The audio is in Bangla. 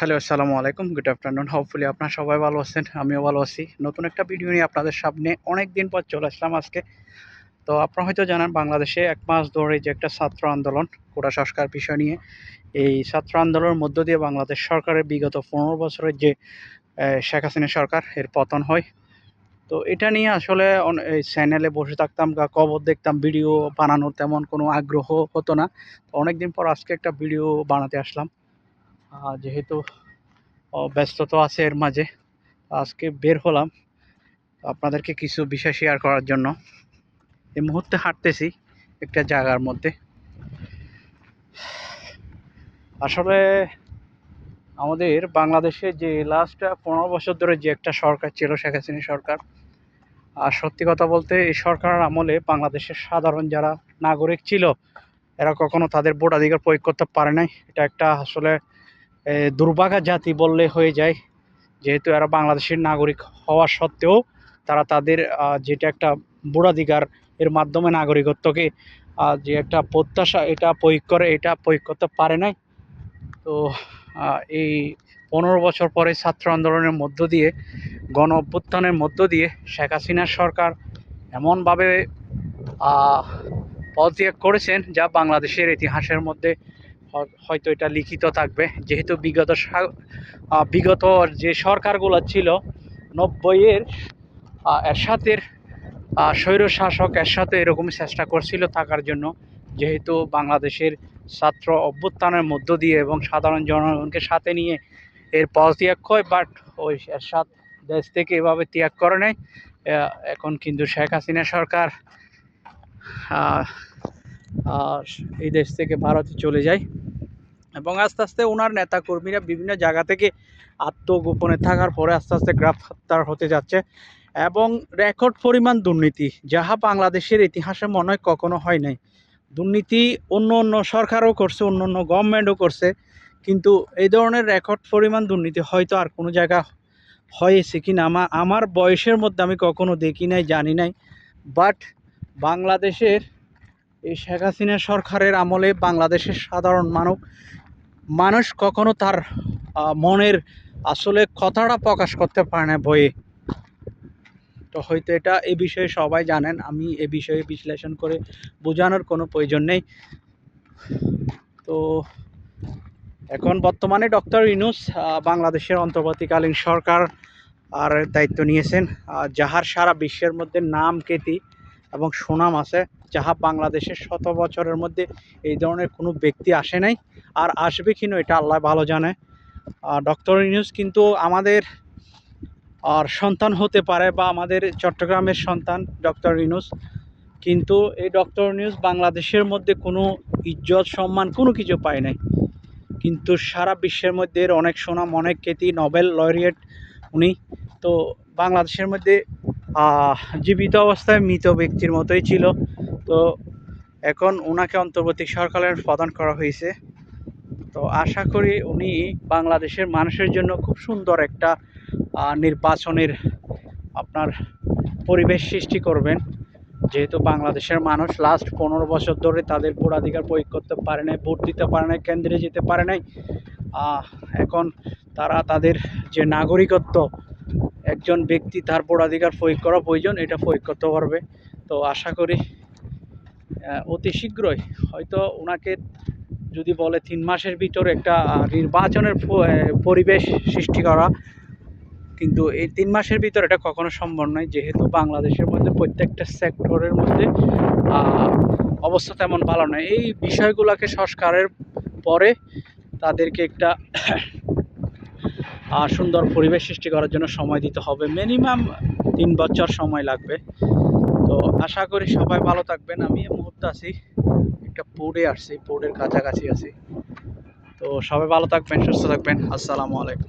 হ্যালো, আসসালামু আলাইকুম। গুড আফটারনুন হোপফুলি আপনারা সবাই ভালো আছেন, আমিও ভালো আছি। নতুন একটা ভিডিও নিয়ে আপনাদের সামনে অনেক দিন পর চলে আসলাম আজকে। তো আপনারা হয়তো জানান, বাংলাদেশে এক মাস ধরে যে একটা ছাত্র আন্দোলন, কোটা সংস্কার বিষয় নিয়ে, এই ছাত্র আন্দোলনের মধ্য দিয়ে বাংলাদেশ সরকারের বিগত পনেরো বছরের যে শেখ হাসিনা সরকার, এর পতন হয়। তো এটা নিয়ে আসলে এই চ্যানেলে বসে থাকতাম বা খবর দেখতাম ভিডিও বানানোর তেমন কোনো আগ্রহ হতো না। তো অনেকদিন পর আজকে একটা ভিডিও বানাতে আসলাম। যেহেতু ও ব্যস্ততা আছে এর মাঝে আজকে বের হলাম আপনাদেরকে কিছু বিষয় শেয়ার করার জন্য। এই মুহূর্তে হাঁটতেছি একটা জায়গার মধ্যে। আসলে আমাদের বাংলাদেশে যে লাস্ট পনেরো বছর ধরে যে একটা সরকার ছিল, শেখ হাসিনা সরকার, আর সত্যি কথা বলতে এই সরকারের আমলে বাংলাদেশের সাধারণ যারা নাগরিক ছিল, এরা কখনো তাদের ভোটাধিকার প্রয়োগ করতে পারে নাই। এটা একটা আসলে দুর্ভাগা জাতি বললে হয়ে যায়। যেহেতু এরা বাংলাদেশের নাগরিক হওয়া সত্ত্বেও তারা তাদের যেটা একটা ভোটাধিকার এর মাধ্যমে নাগরিকত্বকে যে একটা প্রত্যাশা এটা প্রয়োগ করে, এটা প্রয়োগ করতে পারে নাই। তো এই পনেরো বছর পরে ছাত্র আন্দোলনের মধ্য দিয়ে, গণ অভ্যুত্থানের মধ্য দিয়ে শেখ হাসিনার সরকার এমনভাবে পদত্যাগ করেছেন যা বাংলাদেশের ইতিহাসের মধ্যে হয়তো এটা লিখিত থাকবে। যেহেতু বিগত বিগত যে সরকারগুলো ছিল, নব্বইয়ের এরশাদের স্বৈর শাসক এরশাদও এরকম চেষ্টা করছিল থাকার জন্য। যেহেতু বাংলাদেশের ছাত্র অভ্যুত্থানের মধ্য দিয়ে এবং সাধারণ জনগণকে সাথে নিয়ে এর পদত্যাগ হয় বাট ওই এরশাদ দেশ থেকে এভাবে ত্যাগ করে নেয় এখন কিন্তু শেখ হাসিনা সরকার এই দেশ থেকে ভারতে চলে যায়। এবং আস্তে আস্তে ওনার নেতাকর্মীরা বিভিন্ন জায়গা থেকে আত্মগোপনে থাকার পরে আস্তে আস্তে গ্রেফতার হতে যাচ্ছে। এবং রেকর্ড পরিমাণ দুর্নীতি, যাহা বাংলাদেশের ইতিহাসে মনে হয় কখনো হয় নাই। দুর্নীতি অন্য অন্য সরকারও করছে, অন্য অন্য গভর্নমেন্টও করছে। কিন্তু এই ধরনের রেকর্ড পরিমাণ দুর্নীতি হয়তো আর কোনো জায়গা হয়েছে কি না আমার আমার বয়সের মধ্যে আমি কখনো দেখি নাই, জানি নাই। বাট বাংলাদেশের এই শেখ হাসিনা সরকারের আমলে বাংলাদেশের সাধারণ মানব মানুষ কখনো তার মনের আসলে কথাটা প্রকাশ করতে পারে না বইয়ে। তো হয়তো এটা এ বিষয়ে সবাই জানেন, আমি এ বিষয়ে বিশ্লেষণ করে বোঝানোর কোনো প্রয়োজন নেই। তো এখন বর্তমানে ডক্টর ইনুস বাংলাদেশের অন্তর্বর্তীকালীন সরকার আর দায়িত্ব নিয়েছেন যাহার সারা বিশ্বের মধ্যে নাম খ্যাতি এবং সুনাম আছে, যাহা বাংলাদেশের শত বছরের মধ্যে এই ধরনের কোনো ব্যক্তি আসে নাই আর আসবে কিনা এটা আল্লাহ ভালো জানে। ডক্টর ইউনুস কিন্তু আমাদের আর সন্তান হতে পারে বা আমাদের চট্টগ্রামের সন্তান ডক্টর ইউনুস, কিন্তু এই ডক্টর ইউনুস বাংলাদেশের মধ্যে কোনো ইজ্জত, সম্মান কোনো কিছু পায় নাই। কিন্তু সারা বিশ্বের মধ্যে এর অনেক সুনাম, অনেক খ্যাতি, নোবেল লরিয়েট উনি। তো বাংলাদেশের মধ্যে জীবিত অবস্থায় মৃত ব্যক্তির মতোই ছিল। তো এখন ওনাকে অন্তর্বর্তী সরকারের প্রদান করা হয়েছে। তো আশা করি উনি বাংলাদেশের মানুষের জন্য খুব সুন্দর একটা নির্বাচনের আপনার পরিবেশ সৃষ্টি করবেন। যেহেতু বাংলাদেশের মানুষ লাস্ট পনেরো বছর ধরে তাদের ভোটাধিকার প্রয়োগ করতে পারে নাই, ভোট দিতে পারে নাই, কেন্দ্রে যেতে পারে নাই। এখন তারা তাদের যে নাগরিকত্ব একজন ব্যক্তি তার ভোটাধিকার প্রয়োগ করা প্রয়োজন, এটা প্রয়োগ করতে পারবে। তো আশা করি অতি শীঘ্রই হয়তো ওনাকে যদি বলে তিন মাসের ভিতরে একটা নির্বাচনের পরিবেশ সৃষ্টি করা, কিন্তু এই তিন মাসের ভিতরে এটা কখনো সম্ভব নয়। যেহেতু বাংলাদেশের মধ্যে প্রত্যেকটা সেক্টরের মধ্যে অবস্থা তেমন ভালো নয়। এই বিষয়গুলোকে সংস্কারের পরে তাদেরকে একটা সুন্দর পরিবেশ সৃষ্টি করার জন্য সময় দিতে হবে। মিনিমাম তিন বছর সময় লাগবে। তো আশা করি সবাই ভালো থাকবেন। আমি এই মুহূর্তে আছি, একটা পোর্টে আসছি পোর্টের কাছাকাছি আছি। তো সবাই ভালো থাকবেন, সুস্থ থাকবেন। আসসালামু আলাইকুম।